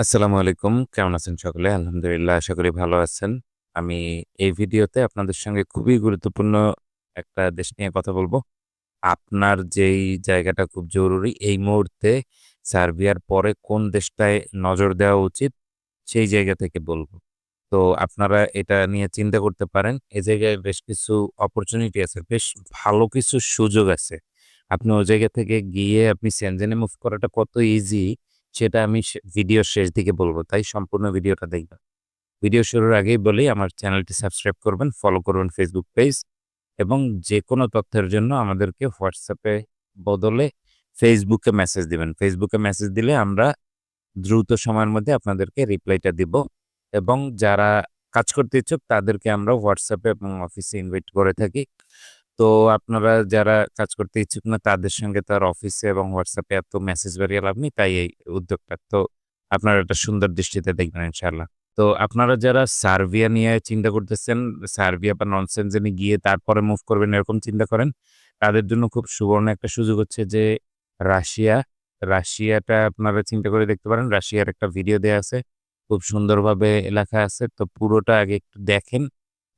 আসসালামু আলাইকুম। কেমন আছেন সকলে? আলহামদুলিল্লাহ, আশা করি ভালো আছেন। আমি এই ভিডিওতে আপনাদের সঙ্গে খুবই গুরুত্বপূর্ণ একটা দেশ নিয়ে কথা বলব আপনার যেই জায়গাটা খুব জরুরি, এই মুহূর্তে সার্বিয়ার পরে কোন দেশটায় নজর দেওয়া উচিত, সেই জায়গা থেকে বলব তো আপনারা এটা নিয়ে চিন্তা করতে পারেন। এ জায়গায় বেশ কিছু অপরচুনিটি আছে। বেশ ভালো কিছু সুযোগ আছে। আপনি ওই জায়গা থেকে গিয়ে আপনি সেনজেনে মুভ করাটা কত ইজি সেটা আমি ভিডিওর শেষ দিকে বলব তাই সম্পূর্ণ ভিডিওটা দেখবেন। ভিডিও শুরুর আগেই বলি আমার চ্যানেলটি সাবস্ক্রাইব করবেন, ফলো করবেন ফেসবুক পেজ এবং যে কোনো তথ্যের জন্য আমাদেরকে হোয়াটসঅ্যাপে বদলে ফেসবুকে মেসেজ দিবেন। ফেসবুকে মেসেজ দিলে আমরা দ্রুত সময়ের মধ্যে আপনাদেরকে রিপ্লাইটা দিব এবং যারা কাজ করতে ইচ্ছুক তাদেরকে আমরা হোয়াটসঅ্যাপে এবং অফিসে ইনভাইট করে থাকি। তো আপনারা যারা কাজ করতে ইচ্ছুক না তাদের সঙ্গে তার অফিসে এবং হোয়াটসঅ্যাপে এত মেসেজ বাড়িয়ে লাভ নেই। তাই এই উদ্যোগটা। তো আপনারা একটা সুন্দর দৃষ্টিতে দেখবেন ইনশাআল্লাহ। তো আপনারা যারা সার্বিয়া নিয়ে চিন্তা করতেছেন, সার্বিয়া বা ননসেনজেনে গিয়ে তারপরে মুভ করবেন এরকম চিন্তা করেন, তাদের জন্য খুব সুবর্ণ একটা সুযোগ হচ্ছে যে রাশিয়া। রাশিয়াটা আপনারা চিন্তা করে দেখতে পারেন। রাশিয়ার একটা ভিডিও দেওয়া আছে। খুব সুন্দরভাবে এলাকা আছে। তো পুরোটা আগে একটু দেখেন।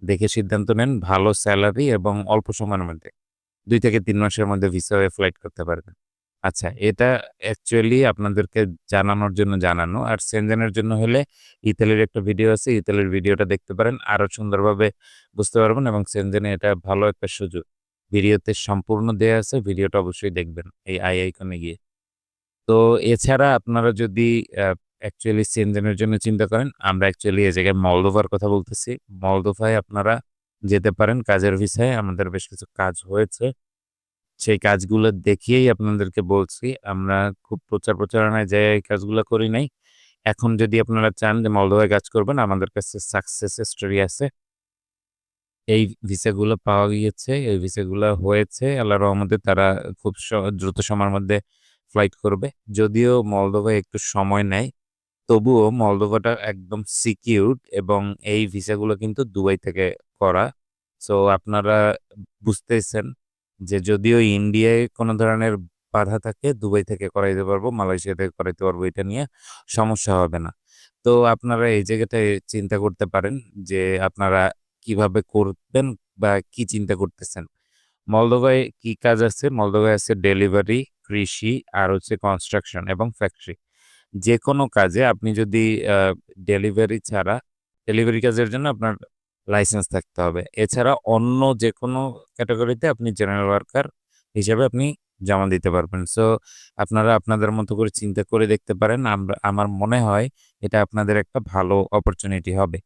দেখে সিদ্ধান্ত নেন ভালো স্যালারি এবং অল্প সময়ের মধ্যে দুই থেকে তিন মাসের মধ্যে ভিসা হয়ে ফ্লাইট করতে পারবেন। আচ্ছা এটা অ্যাকচুয়ালি আপনাদেরকে জানানোর জন্য জানানো। আর সেনজেনের জন্য হলে ইতালির একটা ভিডিও আছে। ইতালির ভিডিওটা দেখতে পারেন। আরও সুন্দরভাবে বুঝতে পারবেন এবং সেনজেনে এটা ভালো একটা সুযোগ। ভিডিওতে সম্পূর্ণ দেয়া আছে। ভিডিওটা অবশ্যই দেখবেন এই আই আইকনে গিয়ে। তো এছাড়া আপনারা যদি অ্যাকচুয়ালি সেনজেনের জন্য চিন্তা করেন, আমরা অ্যাকচুয়ালি এই জায়গায় মলদোভার কথা বলতেছি। মলদোভায় আপনারা যেতে পারেন কাজের ভিসায়। আমাদের বেশ কিছু কাজ হয়েছে। সেই কাজগুলো দেখিয়েই আপনাদেরকে বলছি। আমরা খুব প্রচার প্রচারণায় যে এই কাজগুলো করি নাই। এখন যদি আপনারা চান যে মলদোভায় কাজ করবেন আমাদের কাছে সাকসেস স্টোরি আছে। এই ভিসাগুলো পাওয়া গিয়েছে। এই ভিসাগুলো হয়েছে। আল্লাহর রহমতে তারা খুব দ্রুত সময়ের মধ্যে ফ্লাইট করবে। যদিও মলদোভায় একটু সময় নেয়। তবুও মলদোভাটা একদম সিকিউরড এবং এই ভিসাগুলো কিন্তু দুবাই থেকে করা। সো আপনারা বুঝতেছেন যে যদিও ইন্ডিয়ায় কোনো ধরনের বাধা থাকে দুবাই থেকে করাইতে পারব, মালয়েশিয়া থেকে করাইতে পারব এটা নিয়ে সমস্যা হবে না। তো আপনারা এই জায়গাটায় চিন্তা করতে পারেন যে আপনারা কীভাবে করবেন বা কি চিন্তা করতেছেন। মলদোভায় কি কাজ আছে? মলদোভায় আছে ডেলিভারি, কৃষি আর হচ্ছে কনস্ট্রাকশন এবং ফ্যাক্টরি। যেকোনো কাজে আপনি যদি ডেলিভারি ছাড়া ডেলিভারি কাজের জন্য আপনার লাইসেন্স থাকতে হবে। এছাড়া অন্য যে কোনো ক্যাটাগরিতে আপনি জেনারেল ওয়ার্কার হিসেবে আপনি জমা দিতে পারবেন। সো আপনারা আপনাদের মতো করে চিন্তা করে দেখতে পারেন। আমরা, আমার মনে হয় এটা আপনাদের একটা ভালো অপরচুনিটি হবে।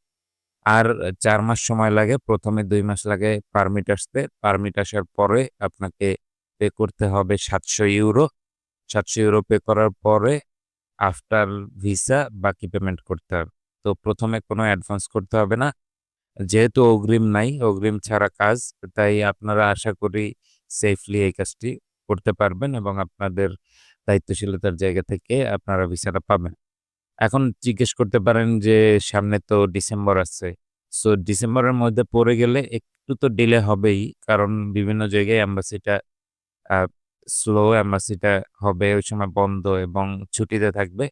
আর চার মাস সময় লাগে। প্রথমে দুই মাস লাগে পারমিট আসতে। পারমিট আসার পরে আপনাকে পে করতে হবে €৭০০ €৭০০ পে করার পরে আফটার ভিসা বাকি পেমেন্ট করতে হবে। তো প্রথমে কোনো অ্যাডভান্স করতে হবে না। যেহেতু অগ্রিম নাই, অগ্রিম ছাড়া কাজ। তাই আপনারা আশা করি সেফলি এই কাজটি করতে পারবেন এবং আপনাদের দায়িত্বশীলতার জায়গা থেকে আপনারা ভিসাটা পাবেন। এখন জিজ্ঞেস করতে পারেন যে সামনে তো ডিসেম্বর আছে। সো ডিসেম্বরের মধ্যে পড়ে গেলে একটু তো ডিলে হবেই। কারণ বিভিন্ন জায়গায় এম্বাসিটা আ স্লো এম্বাসিটা হবে ওই সময় বন্ধ এবং ছুটিতে থাকবে।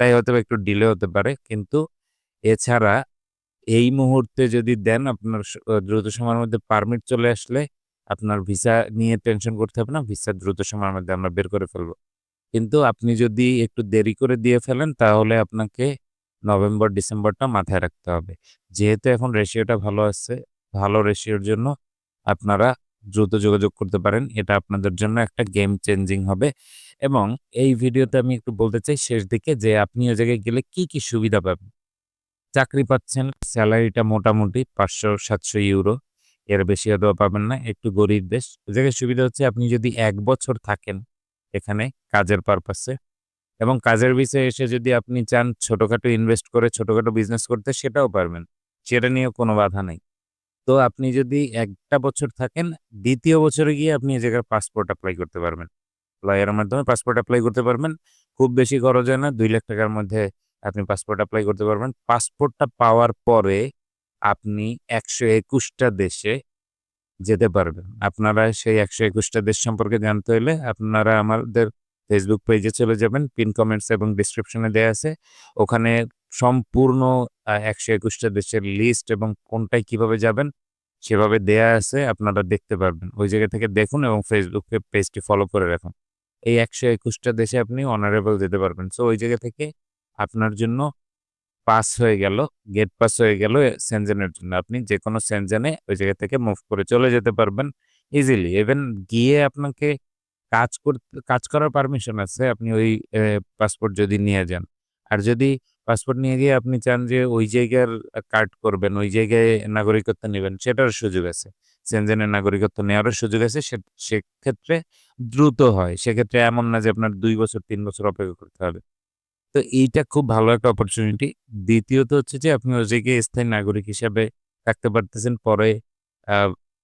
তাই হয়তো একটু ডিলে হতে পারে। কিন্তু এছাড়া এই মুহূর্তে যদি দেন আপনার দ্রুত সময়ের মধ্যে পারমিট চলে আসলে আপনার ভিসা নিয়ে টেনশন করতে হবে না। ভিসা দ্রুত সময়ের মধ্যে আমরা বের করে ফেলব কিন্তু আপনি যদি একটু দেরি করে দিয়ে ফেলেন তাহলে আপনাকে নভেম্বর, ডিসেম্বরটা মাথায় রাখতে হবে। যেহেতু এখন রেশিওটা ভালো আছে, ভালো রেশিওর জন্য আপনারা দ্রুত যোগাযোগ করতে পারেন। এটা আপনাদের জন্য একটা গেম চেঞ্জিং হবে এবং এই ভিডিওতে আমি একটু বলতে চাই শেষ দিকে যে আপনি ওই জায়গায় গেলে কি, কি সুবিধা পাবেন। চাকরি পাচ্ছেন, স্যালারিটা মোটামুটি €৫০০-৭০০ এর বেশি হয়তোবা পাবেন না। একটু গরিব দেশ। ওই জায়গায় সুবিধা হচ্ছে আপনি যদি এক বছর থাকেন এখানে কাজের পারপাসে এবং কাজের বিষয়ে এসে যদি আপনি চান ছোটখাটো ইনভেস্ট করে ছোটোখাটো বিজনেস করতে সেটাও পারবেন। সেটা নিয়েও কোনো বাধা নাই। তো আপনি যদি একটা বছর থাকেন, দ্বিতীয় বছরে গিয়ে আপনি এই জায়গায় পাসপোর্ট অ্যাপ্লাই করতে পারবেন। লয়ারের মাধ্যমে পাসপোর্ট অ্যাপ্লাই করতে পারবেন। খুব বেশি খরচ হয় না। দুই লাখ টাকার মধ্যে আপনি পাসপোর্ট অ্যাপ্লাই করতে পারবেন। পাসপোর্টটা পাওয়ার পরে আপনি একশো একুশটা দেশে যেতে পারবেন। আপনারা সেই একশো একুশটা দেশ সম্পর্কে জানতে হলে আপনারা আমাদের ফেসবুক পেজে চলে যাবেন পিন কমেন্টস এবং ডিসক্রিপশনে দেওয়া আছে ওখানে সম্পূর্ণ একশো একুশটা দেশের লিস্ট এবং কোনটায় কীভাবে যাবেন, সেভাবে দেয়া আছে, আপনারা দেখতে পারবেন। ওই জায়গা থেকে দেখুন এবং ফেসবুকে পেজটি ফলো করে রাখুন। এই একশো একুশটা দেশে আপনি অনারেবল যেতে পারবেন। সো ওই জায়গা থেকে আপনার জন্য পাস হয়ে গেল গেট পাস হয়ে গেল সেনজেনের জন্য। আপনি যে কোনো সেনজেনে ওই জায়গা থেকে মুভ করে চলে যেতে পারবেন ইজিলি ইভেন গিয়ে আপনাকে কাজ করতে, কাজ করার পারমিশন আছে, আপনি ওই পাসপোর্ট যদি নিয়ে যান। আর যদি পাসপোর্ট নিয়ে গিয়ে আপনি চান যে ওই জায়গার কার্ড করবেন, ওই জায়গায় নাগরিকত্ব নেবেন, সেটার সুযোগ আছে। সেনজেনের নাগরিকত্ব নেওয়ারও সুযোগ আছে সেক্ষেত্রে দ্রুত হয়। সেক্ষেত্রে এমন না যে আপনার দুই বছর, তিন বছর অপেক্ষা করতে হবে। তো এইটা খুব ভালো একটা অপরচুনিটি দ্বিতীয়ত হচ্ছে যে আপনি ওই জায়গায় স্থায়ী নাগরিক হিসাবে থাকতে পারতেছেন, পরে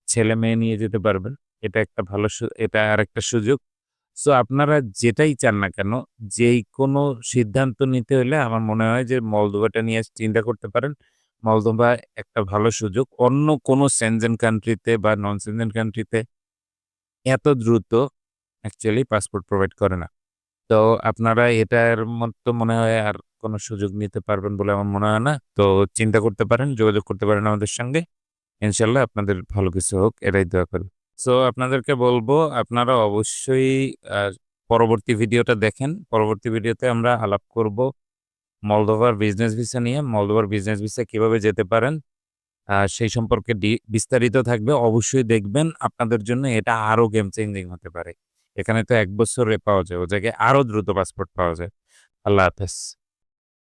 ছেলে মেয়ে নিয়ে যেতে পারবেন। এটা একটা ভালো এটা আর একটা সুযোগ। সো আপনারা যেটাই চান না কেন, যেই কোনো সিদ্ধান্ত নিতে হলে আমার মনে হয় যে মলদোভাটা নিয়ে চিন্তা করতে পারেন। মলদোভা একটা ভালো সুযোগ। অন্য কোনো সেনজেন কান্ট্রিতে বা নন সেনজেন কান্ট্রিতে এত দ্রুত অ্যাকচুয়ালি পাসপোর্ট প্রোভাইড করে না। তো আপনারা এটার মতো মনে হয় আর কোনো সুযোগ নিতে পারবেন বলে আমার মনে হয় না। তো চিন্তা করতে পারেন, যোগাযোগ করতে পারেন আমাদের সঙ্গে। ইনশাল্লাহ আপনাদের ভালো কিছু হোক। এটাই দোয়া করি। সো আপনাদেরকে বলব, আপনারা অবশ্যই পরবর্তী ভিডিওটা দেখেন। পরবর্তী ভিডিওতে আমরা আলাপ করব মলদোভার বিজনেস ভিসা নিয়ে, মলদোভার বিজনেস ভিসা কীভাবে যেতে পারেন সেই সম্পর্কে বিস্তারিত থাকবে। অবশ্যই দেখবেন, আপনাদের জন্য এটা আরও গেম চেঞ্জিং হতে পারে। এখানে তো এক বছরে পাওয়া যায়, ও জায়গায় আরও দ্রুত পাসপোর্ট পাওয়া যায়। আল্লাহ হাফেজ।